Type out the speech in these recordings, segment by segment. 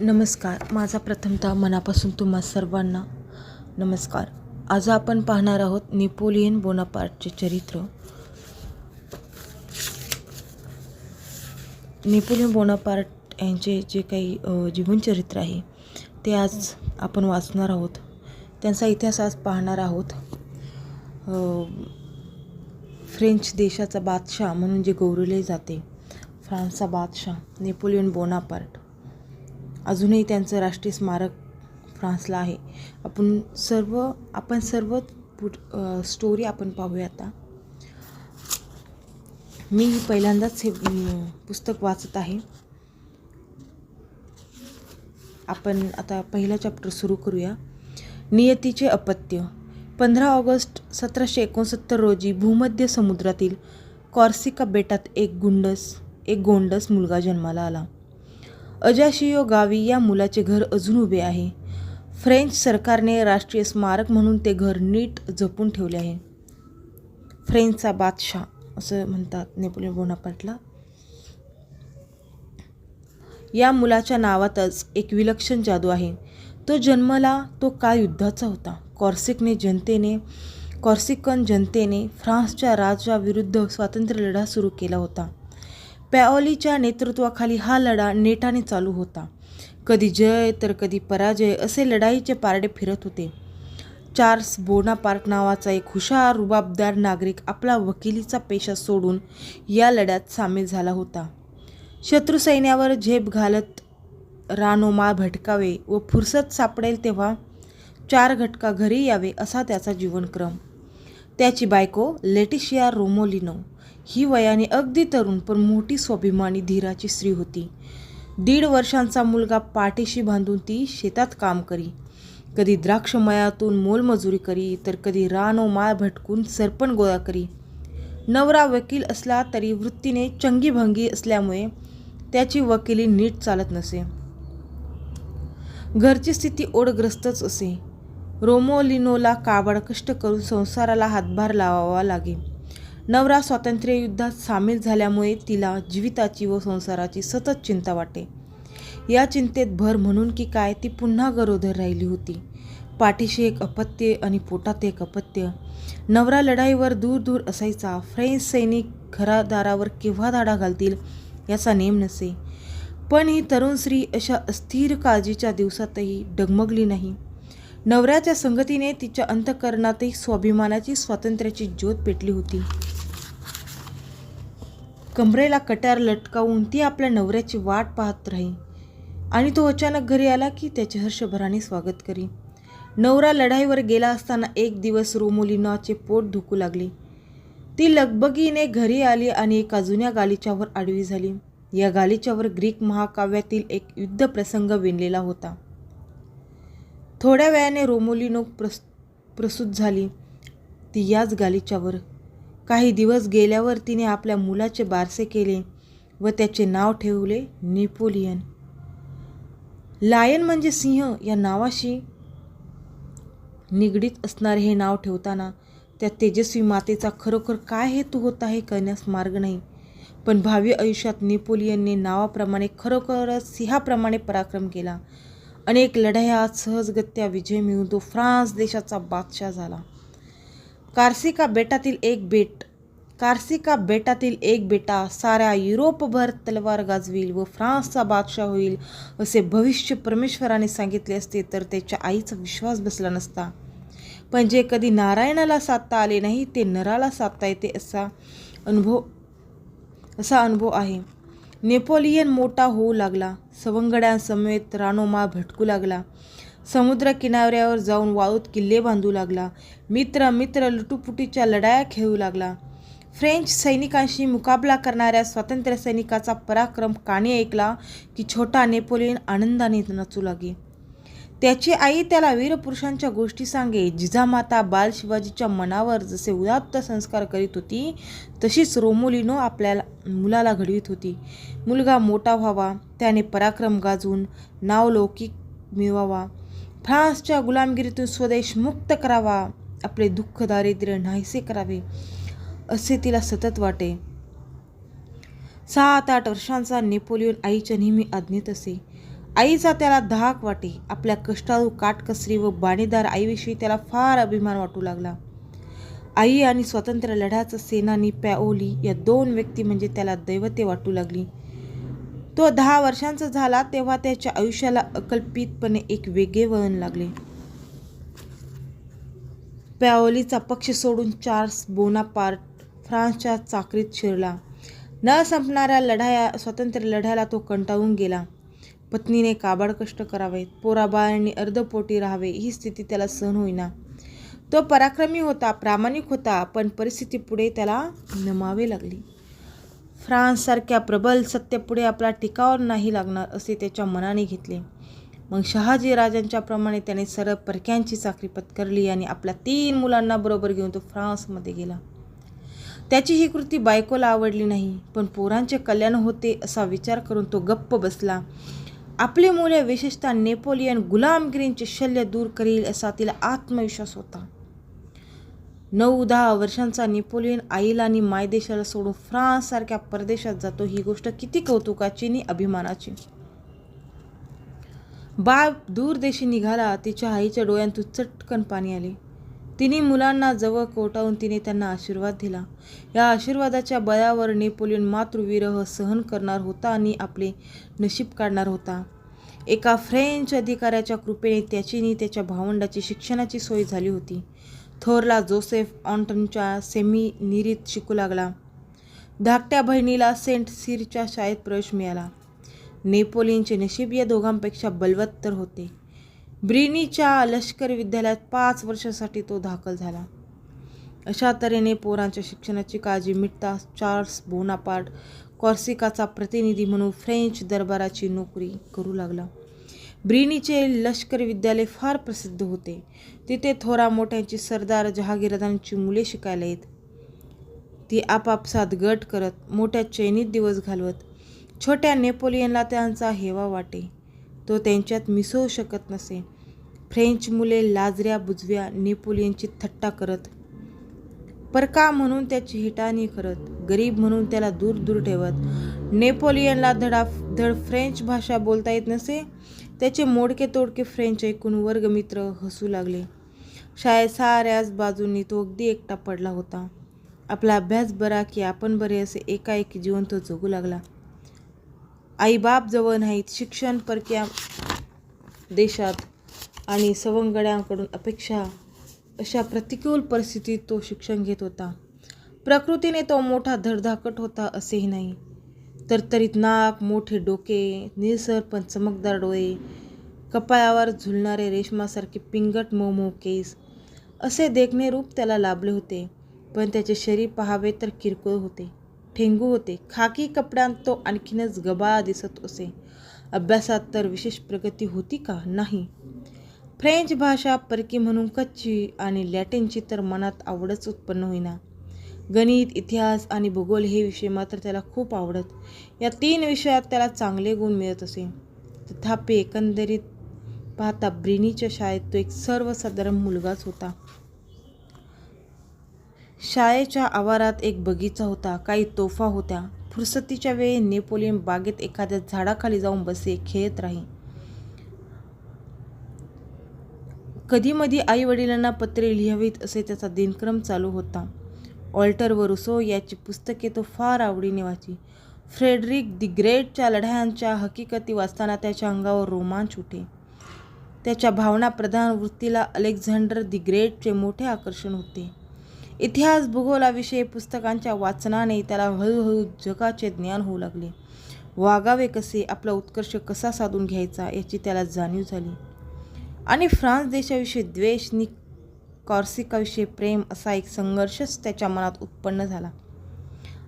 नमस्कार. माझा प्रथमतः मनापासून तुम्हा सर्वांना नमस्कार. आज आपण पाहणार आहोत नेपोलियन बोनापार्टचे चरित्र. नेपोलियन बोनापार्ट यांचे जे काही जीवनचरित्र आहे ते आज आपण वाचणार आहोत. त्यांचा इतिहास आज पाहणार आहोत. फ्रेंच देशाचा बादशाह म्हणून जे गौरवले जाते फ्रान्सचा बादशाह नेपोलियन बोनापार्ट. अजूनही त्यांचं राष्ट्रीय स्मारक फ्रान्सला आहे. आपण सर्व आपण सर्व पुढ स्टोरी आपण पाहूया आता. मी पहिल्यांदाच हे पुस्तक वाचत आहे. आपण आता पहिला चॅप्टर सुरू करूया. नियतीचे अपत्य. पंधरा ऑगस्ट सतराशे एकोणसत्तर रोजी भूमध्य समुद्रातील कॉर्सिका बेटात एक गुंडस एक गोंडस मुलगा जन्माला आला. अजाशियो गावी या मुलाचे घर अजून उभे आहे. फ्रेंच सरकारने राष्ट्रीय स्मारक म्हणून ते घर नीट जपून ठेवले आहे. फ्रेंचचा बादशाह असं म्हणतात नेपोलियन बोनापाटला या मुलाच्या नावातच एक विलक्षण जादू आहे. तो जन्मला तो काळ युद्धाचा होता. कॉर्सिकने जनतेने कॉर्सिकन जनतेने फ्रान्सच्या राजाविरुद्ध स्वातंत्र्य लढा सुरू केला होता. पॅओलीच्या नेतृत्वाखाली हा लढा नेटाने चालू होता. कधी जय तर कधी पराजय असे लढाईचे पारडे फिरत होते. चार्ल्स बोनापार्ट नावाचा एक हुशार रुबाबदार नागरिक आपला वकिलीचा पेशा सोडून या लढ्यात सामील झाला होता. शत्रुसैन्यावर झेप घालत रानोमाळ भटकावे व फुरसत सापडेल तेव्हा चार घटका घरी यावे असा त्याचा जीवनक्रम. त्याची बायको लेटिशिया रोमोलिनो ही वयाने अगदी तरुण पण मोठी स्वाभिमानी धीराची स्त्री होती. दीड वर्षांचा मुलगा पाठीशी बांधून ती शेतात काम करी. कधी द्राक्षमयातून मोलमजुरी करी तर कधी रान व माळ भटकून सरपण गोळा करी. नवरा वकील असला तरी वृत्तीने चंगीभंगी असल्यामुळे त्याची वकिली नीट चालत नसे. घरची स्थिती ओढग्रस्तच असे. रोमोलिनोला काबड कष्ट करून संसाराला हातभार लावावा लागे. नवरा स्वातंत्र्य युद्धात सामील झाल्यामुळे तिला जीविताची व संसाराची सतत चिंता वाटे. या चिंतेत भर म्हणून की काय ती पुन्हा गरोदर राहिली होती. पाठीशी एक अपत्य आणि पोटात एक अपत्य. नवरा लढाईवर दूर दूर असायचा. फ्रेंच सैनिक घरादारावर केव्हा धाडा घालतील याचा नेम नसे. पण ही तरुण स्त्री अशा अस्थिर काळजीच्या दिवसातही डगमगली नाही. नवऱ्याच्या संगतीने तिच्या अंतकरणातही स्वाभिमानाची स्वातंत्र्याची ज्योत पेटली होती. कमरेला कट्यार लटकावून ती आपल्या नवऱ्याची वाट पाहत राही. आणि तो अचानक घरी आला की त्याचे हर्षभराने स्वागत करी. नवरा लढाईवर गेला असताना एक दिवस रोमोलिनाचे पोट दुखू लागले. ती लगबगीने घरी आली आणि एका जुन्या गालिच्यावर आडवी झाली. या गालिच्यावर ग्रीक महाकाव्यातील एक युद्ध प्रसंग विणलेला होता. थोड्या वेळाने रोमोलिनो प्रस प्रसूत झाली. ती याच गालिच्यावर काही दिवस गेल्यावर तिने आपल्या मुलाचे बारसे केले व त्याचे नाव ठेवले नेपोलियन. लायन म्हणजे सिंह या नावाशी निगडीत असणारे हे नाव ठेवताना त्या तेजस्वी मातेचा खरोखर काय हेतू होता हे कळण्यास मार्ग नाही. पण भावी आयुष्यात नेपोलियनने नावाप्रमाणे खरोखरच सिंहाप्रमाणे पराक्रम केला. अनेक लढाया सहजगत्या विजय मिळून तो फ्रान्स देशाचा बादशाह झाला. कार्सिका बेटातील एक बेट. कार्सिका बेटातील एक बेटा साऱ्या युरोपभर तलवार गाजवील व फ्रान्सचा बादशाह होईल असे भविष्य परमेश्वराने सांगितले असते तर त्याच्या आईचा विश्वास बसला नसता. पण जे कधी नारायणाला साधता आले नाही ते नराला साधता येते असा अनुभव असा अनुभव आहे. नेपोलियन मोठा होऊ लागला. सवंगड्यांसमेत रानोमा भटकू लागला. समुद्र किनाऱ्यावर जाऊन वाळूत किल्ले बांधू लागला. मित्र मित्र लुटुपुटीच्या लढाया खेळू लागला. फ्रेंच सैनिकांशी मुकाबला करणाऱ्या स्वातंत्र्य सैनिकाचा पराक्रम कानी ऐकला की छोटा नेपोलियन आनंदाने नचू लागे. त्याची आई त्याला वीरपुरुषांच्या गोष्टी सांगे. जिजामाता बाल शिवाजीच्या मनावर जसे उदात्त संस्कार करीत होती तशीच रोमोलिनो आपल्याला मुलाला घडवीत होती. मुलगा मोठा व्हावा त्याने पराक्रम गाजवून नावलौकिक मिळवावा. फ्रान्सच्या गुलामगिरीतून स्वदेश मुक्त करावा आपले दुःख दारिद्र्य नाहीसे करावे असे तिला सतत वाटे. सात आठ वर्षांचा नेपोलियन आईच्या नेहमी आज्ञेत असे. आईचा त्याला धाक वाटे. आपल्या कष्टाळू काटकसरी व बाणीदार आईविषयी त्याला फार अभिमान वाटू लागला. आई आणि स्वातंत्र्य लढ्याचा सेनानी पॅओली या दोन व्यक्ती म्हणजे त्याला दैवते वाटू लागली. तो दहा वर्षांचा झाला तेव्हा त्याच्या आयुष्याला अकल्पितपणे एक वेगळे वळण लागले. पॅओलीचा पक्ष सोडून चार्ल्स बोनापार्ट फ्रान्सच्या चाकरीत शिरला. न संपणाऱ्या लढाया स्वातंत्र्य लढ्याला तो कंटाळून गेला. पत्नीने काबाड कष्ट करावेत पोराबाळांनी अर्धपोटी राहावे ही स्थिती त्याला सहन होईना. तो पराक्रमी होता प्रामाणिक होता पण परिस्थिती पुढे त्याला नमावे लागली. फ्रान्ससारख्या प्रबल सत्तेपुढे आपला टिकावर नाही लागणार असे त्याच्या मनाने घेतले. मग शहाजी राजांच्याप्रमाणे त्याने सरळ परक्यांची चाकरी पत्करली आणि आपल्या तीन मुलांना बरोबर घेऊन तो फ्रान्समध्ये गेला. त्याची ही कृती बायकोला आवडली नाही पण पोरांचे कल्याण होते असा विचार करून तो गप्प बसला. आपली मुले विशेषतः नेपोलियन गुलामगिरींचे शल्य दूर करील असा तिला आत्मविश्वास होता. नऊ दहा वर्षांचा नेपोलियन आईला आणि मायदेशाला सोडून फ्रान्ससारख्या परदेशात जातो ही गोष्ट किती कौतुकाची आणि अभिमानाची. बाब दूरदेशी निघाला तिच्या आईच्या डोळ्यांतून चटकन पाणी आले. तिने मुलांना जवळ कोटावून तिने त्यांना आशीर्वाद दिला. या आशीर्वादाच्या बळावर नेपोलियन मातृविरह सहन करणार होता आणि आपले नशीब काढणार होता. एका फ्रेंच अधिकाऱ्याच्या कृपेने त्याची आणि त्याच्या भावंडाची शिक्षणाची सोय झाली होती. थोरला जोसेफ ऑन्टनच्या सेमी निरीत शिकू लागला. धाकट्या बहिणीला सेंट सीरच्या शाळेत प्रवेश मिळाला. नेपोलियनचे नशीब या दोघांपेक्षा बलवत्तर होते. ब्रिनीच्या लष्कर विद्यालयात पाच वर्षासाठी तो दाखल झाला. अशा तऱ्हेने पोरांच्या शिक्षणाची काळजी मिटता चार्ल्स बोनापार्ट कॉर्सिकाचा प्रतिनिधी म्हणून फ्रेंच दरबाराची नोकरी करू लागला. ब्रिनीचे लष्कर विद्यालय फार प्रसिद्ध होते. तिथे थोरा मोठ्यांची सरदार जहागीरदारांची मुले शिकायला येत. ती आपापसात गट करत मोठ्या चैनीत दिवस घालवत. छोट्या नेपोलियनला त्यांचा हेवा वाटे. तो त्यांच्यात मिसळू शकत नसे. फ्रेंच मुले लाजऱ्या बुजव्या नेपोलियनची थट्टा करत. परका म्हणून त्याची हिटाणी करत? गरीब म्हणून त्याला दूर दूर ठेवत. नेपोलियनला धडा धड फ्रेंच भाषा बोलता येत नसे? त्याचे मोडके तोडके फ्रेंच ऐकून वर्गमित्र हसू लागले. शाळेत साऱ्याच बाजूंनी तो अगदी एकटा पडला होता. आपला अभ्यास बरा की आपण बरे असे एकाएकी जीवन तो जगू लागला. आई बाप जवळ नाहीत शिक्षण परक्या देशात आणि सवंगड्यांकडून अपेक्षा अशा प्रतिकूल परिस्थितीत तो शिक्षण घेत होता. प्रकृतीने तो मोठा धडधाकट होता असेही नाही. तरतरीत नाक मोठे डोके निळसर पण चमकदार डोळे कपाळावर झुलणारे रेशमासारखे पिंगट मऊ केस असे देखणे रूप त्याला लाभले होते. पण त्याचे शरीर पहावे तर किरकोळ होते. ठेंगू होते. खाकी कपड्यांत तो आणखीनच गबाळा दिसत असे. अभ्यासात तर विशेष प्रगती होती का? नाही. फ्रेंच भाषा परकी म्हणून कच्ची आणि लॅटिनची तर मनात आवडच उत्पन्न होईना. गणित इतिहास आणि भूगोल हे विषय मात्र त्याला खूप आवडत. या तीन विषयात त्याला चांगले गुण मिळत असे. तथापि एकंदरीत पाहता ब्रिनीच्या शाळेत तो एक सर्वसाधारण मुलगाच होता. शाळेच्या आवारात एक बगीचा होता काही तोफा होत्या. फुरसतीच्या वेळी नेपोलियन बागेत एखाद्या झाडाखाली जाऊन बसे खेळत राही. कधी मधी आई वडिलांना पत्रे लिहावीत असे त्याचा दिनक्रम चालू होता. ऑल्टर व रुसो याची पुस्तके तो फार आवडीने वाची. फ्रेडरिक दी ग्रेटच्या लढ्यांच्या हकीकती वाचताना त्याच्या अंगावर रोमांच उठे. त्याच्या भावनाप्रधान वृत्तीला अलेक्झांडर दी ग्रेटचे मोठे आकर्षण होते. इतिहास भूगोलाविषयी पुस्तकांच्या वाचनाने त्याला हळूहळू जगाचे ज्ञान होऊ लागले. वागावे कसे आपला उत्कर्ष कसा साधून घ्यायचा याची त्याला जाणीव झाली. आणि फ्रान्स देशाविषयी द्वेष नि कॉर्सिकाविषयी प्रेम असा एक संघर्षच त्याच्या मनात उत्पन्न झाला.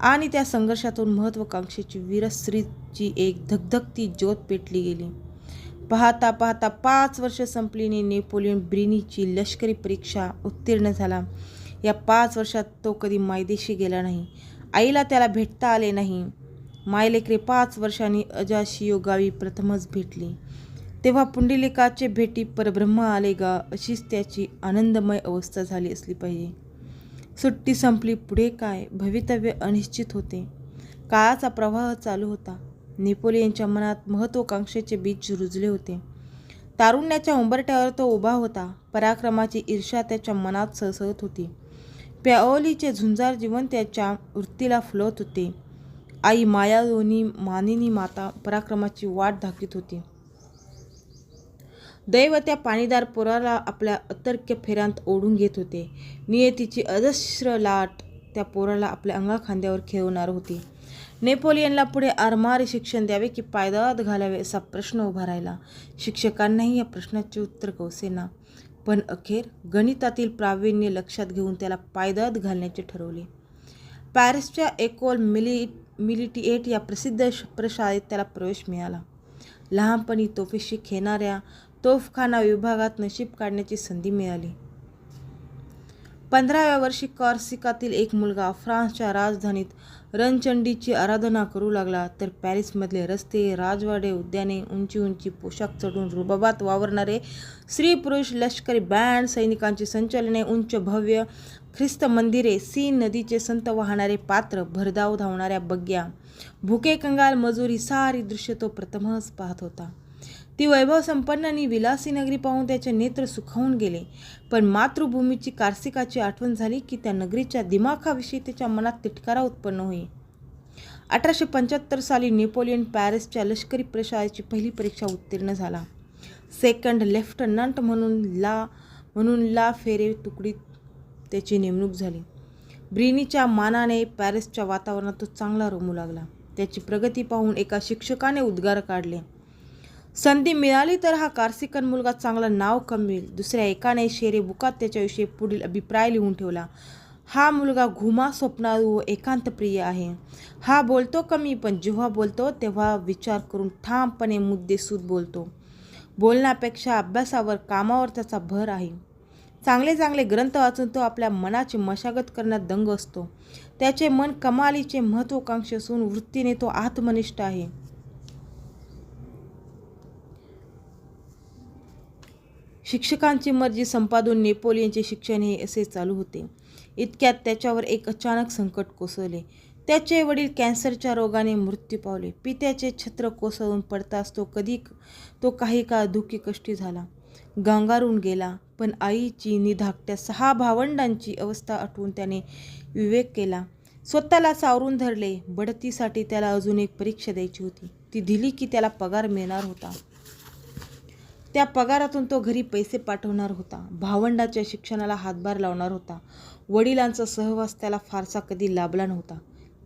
आणि त्या संघर्षातून महत्त्वाकांक्षेची वीरश्रीची एक धगधगती ज्योत पेटली गेली. पाहता पाहता पाच वर्ष संपलीने नेपोलियन ब्रिनीची लष्करी परीक्षा उत्तीर्ण झाला. या पाच वर्षात तो कधी मायदेशी गेला नाही. आईला त्याला भेटता आले नाही. मायलेकरे पाच वर्षांनी अजाशियो गावी प्रथमच भेटली. तेव्हा पुंडलिकाचे भेटी परब्रह्म आले गा अशीच त्याची आनंदमय अवस्था झाली असली पाहिजे. सुट्टी संपली पुढे काय? भवितव्य अनिश्चित होते. काळाचा प्रवाह चालू होता. नेपोलियनच्या मनात महत्त्वाकांक्षेचे बीज रुजले होते. तारुण्याच्या उंबरट्यावर तो उभा होता. पराक्रमाची ईर्ष्या त्याच्या मनात सळसळत होती. प्याओलीचे झुंजार जीवन त्याच्या वृत्तीला फुलवत होते. आई मायालोनी मानिनी माता पराक्रमाची वाट धाकीत होती. दैव त्या पाणीदार पोराला आपल्या अतर्क्य फेरांत ओढून घेत होते. नियतीची अजस्र लाट त्या पोराला आपल्या अंगाखांद्यावर खेळवणार होती. नेपोलियनला पुढे आरमारी शिक्षण द्यावे की पायदळात घालावे असा प्रश्न उभा राहिला. शिक्षकांनाही या प्रश्नाचे उत्तर कौसेना. पण अखेर गणितातील प्रावीण्य लक्षात घेऊन त्याला पायदळात घालण्याचे ठरवले. पॅरिसच्या एकोल मिली मिलिटिएट या प्रसिद्ध श- प्रशाळेत त्याला प्रवेश मिळाला. लहानपणी तोफेशी खेळणाऱ्या तोफखाना विभागात नशीब काढण्याची संधी मिळाली. पंधराव्या वर्षी कॉर्सिकातील एक मुलगा फ्रान्सच्या राजधानीत रणचंडीची आराधना करू लागला तर पॅरिसमधले रस्ते राजवाडे उद्याने उंची उंची पोशाख चढून रुबाबात वावरणारे स्त्री पुरुष लष्करी बँड सैनिकांची संचलने उंच भव्य ख्रिस्त मंदिरे सी नदीचे संत वाहणारे पात्र भरधाव धावणाऱ्या बग्या भुके कंगाल मजुरी सारी दृश्य तो प्रथमच पाहत होता. ती वैभव संपन्न आणि विलासी नगरी पाहून त्याचे नेत्र सुखावून गेले. पण मातृभूमीची कार्सिकाची आठवण झाली की त्या नगरीच्या दिमाखाविषयी त्याच्या मनात तिटकारा उत्पन्न होई. अठराशे पंच्याहत्तर साली नेपोलियन पॅरिसच्या लष्करी प्रशाळेची पहिली परीक्षा उत्तीर्ण झाला. सेकंड लेफ्टनंट म्हणून ला म्हणून ला फेरे तुकडीत त्याची नेमणूक झाली. ब्रिनीच्या मानाने पॅरिसच्या वातावरणात तो चांगला रमू लागला. त्याची प्रगती पाहून एका शिक्षकाने उद्गार काढले. संधी मिळाली तर हा कार्सिकन मुलगा चांगलं नाव कमवेल. दुसऱ्या एकाने शेरे बुकात त्याच्याविषयी पुढील अभिप्राय लिहून ठेवला. हा मुलगा घुमा स्वप्नारू व एकांतप्रिय आहे. हा बोलतो कमी पण जेव्हा बोलतो तेव्हा विचार करून ठामपणे मुद्देसूद बोलतो. बोलण्यापेक्षा अभ्यासावर कामावर त्याचा भर आहे. चांगले चांगले ग्रंथ वाचून तो आपल्या मनाची मशागत करण्यात दंग असतो. त्याचे मन कमालीचे महत्त्वाकांक्षी असून वृत्तीने तो आत्मनिष्ठ आहे. शिक्षकांची मर्जी संपादून नेपोलियनचे शिक्षण हे असे चालू होते. इतक्यात त्याच्यावर एक अचानक संकट कोसळले. त्याचे वडील कॅन्सरच्या रोगाने मृत्यू पावले. पित्याचे छत्र कोसळून पडताच तो कधी तो काही काळ दुःखी कष्टी झाला. गांगारून गेला पण आईची निधाकट्या सहा भावंडांची अवस्था आठवून त्याने विवेक केला. स्वतःला सावरून धरले. बढतीसाठी त्याला अजून एक परीक्षा द्यायची होती. ती दिली की त्याला पगार मिळणार होता. त्या पगारातून तो घरी पैसे पाठवणार होता. भावंडाच्या शिक्षणाला हातभार लावणार होता. वडिलांचा सहवास त्याला फारसा कधी लाभला नव्हता.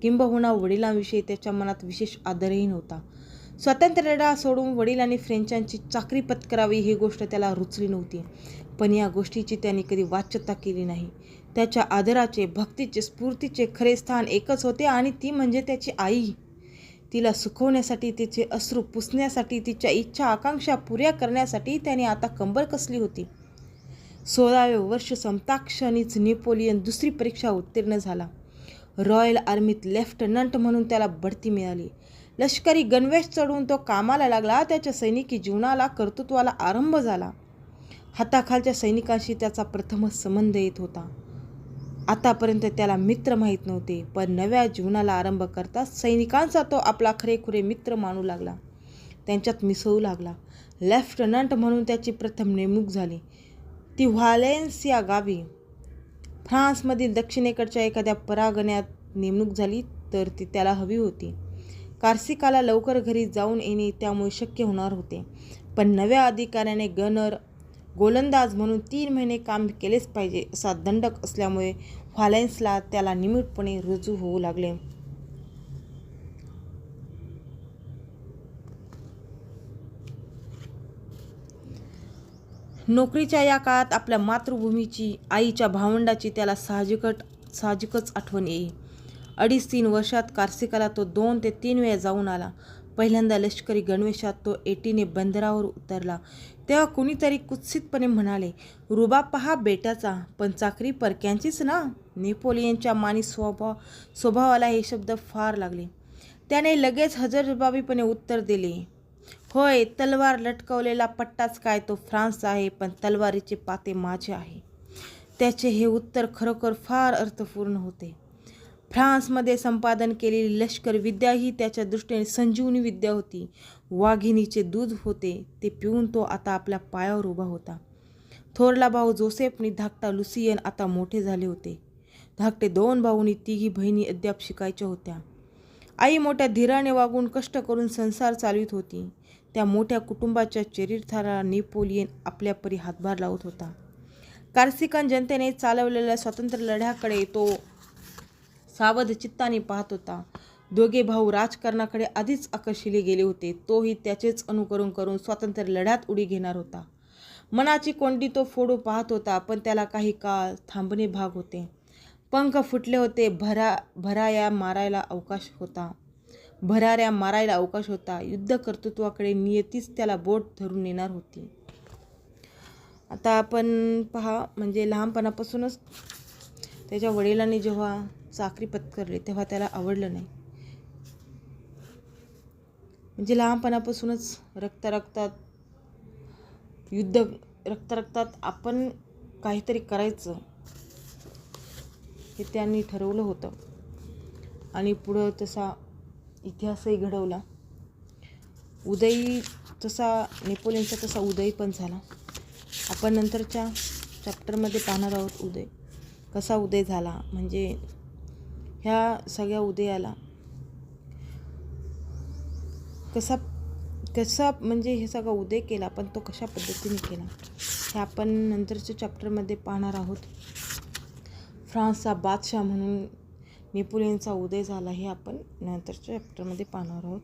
किंबहुना वडिलांविषयी त्याच्या मनात विशेष आदरही नव्हता. स्वातंत्र्यलढा सोडून वडिलांनी फ्रेंचांची चाकरी पत्करावी ही गोष्ट त्याला रुचली नव्हती. पण या गोष्टीची त्याने कधी वाच्यता केली नाही. त्याच्या आदराचे भक्तीचे स्फूर्तीचे खरे स्थान एकच होते आणि ती म्हणजे त्याची आई. तिला सुखवण्यासाठी तिचे अश्रू पुसण्यासाठी तिच्या इच्छा आकांक्षा पुऱ्या करण्यासाठी त्याने आता कंबर कसली होती. सोळावे वर्ष संपताक्षणीच नेपोलियन दुसरी परीक्षा उत्तीर्ण झाला. रॉयल आर्मीत लेफ्टनंट म्हणून त्याला बढती मिळाली. लष्करी गणवेश चढून तो कामाला लागला त्याच्या सैनिकी जीवनाला कर्तृत्वाला आरंभ झाला. हाताखालच्या सैनिकांशी त्याचा प्रथमच संबंध येत होता. आतापर्यंत त्याला मित्र माहीत नव्हते पण नव्या जीवनाला आरंभ करता सैनिकांचा तो आपला खरेखुरे मित्र मानू लागला. त्यांच्यात मिसळू लागला. लेफ्टनंट म्हणून त्याची प्रथम नेमणूक झाली. ती व्हालेन्स या गावी. फ्रान्समधील दक्षिणेकडच्या एखाद्या परागण्यात नेमणूक झाली तर ती त्याला हवी होती. कार्सिकाला लवकर घरी जाऊन येणे त्यामुळे शक्य होणार होते. पण नव्या अधिकाऱ्याने गनर गोलंदाज म्हणून तीन महिने काम केलेच पाहिजे असा दंडक असल्यामुळे व्हालेन्सला त्याला निमिटपणे रुजू होऊ लागले. नोकरीच्या या काळात आपल्या मातृभूमीची आईच्या भावंडाची त्याला साहजिकट साहजिकच आठवण येई. अडीच तीन वर्षात कार्सिकाला तो दोन ते तीन वेळा जाऊन आला. पहिल्यांदा लष्करी गणवेशात तो एटीने बंदरावर उतरला. तेव्हा कुणीतरी कुत्सितपणे म्हणाले रुबा पहा बेटाचा. पण चाकरी परक्यांचीच ना नेपोलियनच्या मानी स्वभाव स्वभावाला हे शब्द फार लागले. त्याने लगेच हजरजबाबीपणे उत्तर दिले होय तलवार लटकवलेला पट्टाच काय तो फ्रान्स आहे पण तलवारीचे पाते माझे आहे. त्याचे हे उत्तर खरोखर फार अर्थपूर्ण होते. फ्रान्समध्ये संपादन केलेली लष्कर विद्या ही त्याच्या दृष्टीने संजीवनी विद्या होती. वाघिणीचे दूध होते ते पिऊन तो आता आपल्या पायावर उभा होता. थोरला भाऊ जोसेफ आणि धाकटा लुसियन आता मोठे झाले होते. धाकटे दोन भाऊनी तिघी बहिणी अद्याप शिकायच्या होत्या. आई मोठ्या धीराने वागून कष्ट करून संसार चालवित होती. त्या मोठ्या कुटुंबाच्या चरित्राला नेपोलियन आपल्या परी हातभार लावत होता. कार्सिकन जनतेने चालवलेल्या स्वातंत्र्य लढ्याकडे तो सावध चित्ताने पाहत होता. दोघे भाऊ राजकारणाकडे आधीच आकर्षिले गेले होते. तोही त्याचेच अनुकरण करून स्वातंत्र्य लढ्यात उडी घेणार होता. मनाची कोंडी तो फोडू पाहत होता पण त्याला काही काळ थांबणे भाग होते. पंख फुटले होते भरा भराया मारायला अवकाश होता. भराऱ्या मारायला अवकाश होता. युद्ध कर्तृत्वाकडे नियतीच त्याला बोट धरून नेणार होती. आता आपण पहा म्हणजे लहानपणापासूनच त्याच्या वडिलांनी जेव्हा चाकरी पत्करली तेव्हा त्याला आवडलं नाही. म्हणजे लहानपणापासूनच रक्तरक्तात युद्ध रक्तरक्तात आपण काहीतरी करायचं हे त्यांनी ठरवलं होतं. आणि पुढं तसा इतिहासही घडवला. उदयी तसा नेपोलियनचा तसा उदय पण झाला. आपण नंतरच्या चॅप्टरमध्ये पाहणार आहोत उदय. कसा उदय झाला? म्हणजे ह्या सगळ्या उदयाला कसा कसा म्हणजे हे सगळा उदय केला पण तो कशा पद्धतीने केला हे आपण नंतरच्या चॅप्टरमध्ये पाहणार आहोत. फ्रान्सचा बादशाह म्हणून नेपोलियनचा उदय झाला हे आपण नंतरच्या चॅप्टरमध्ये पाहणार आहोत.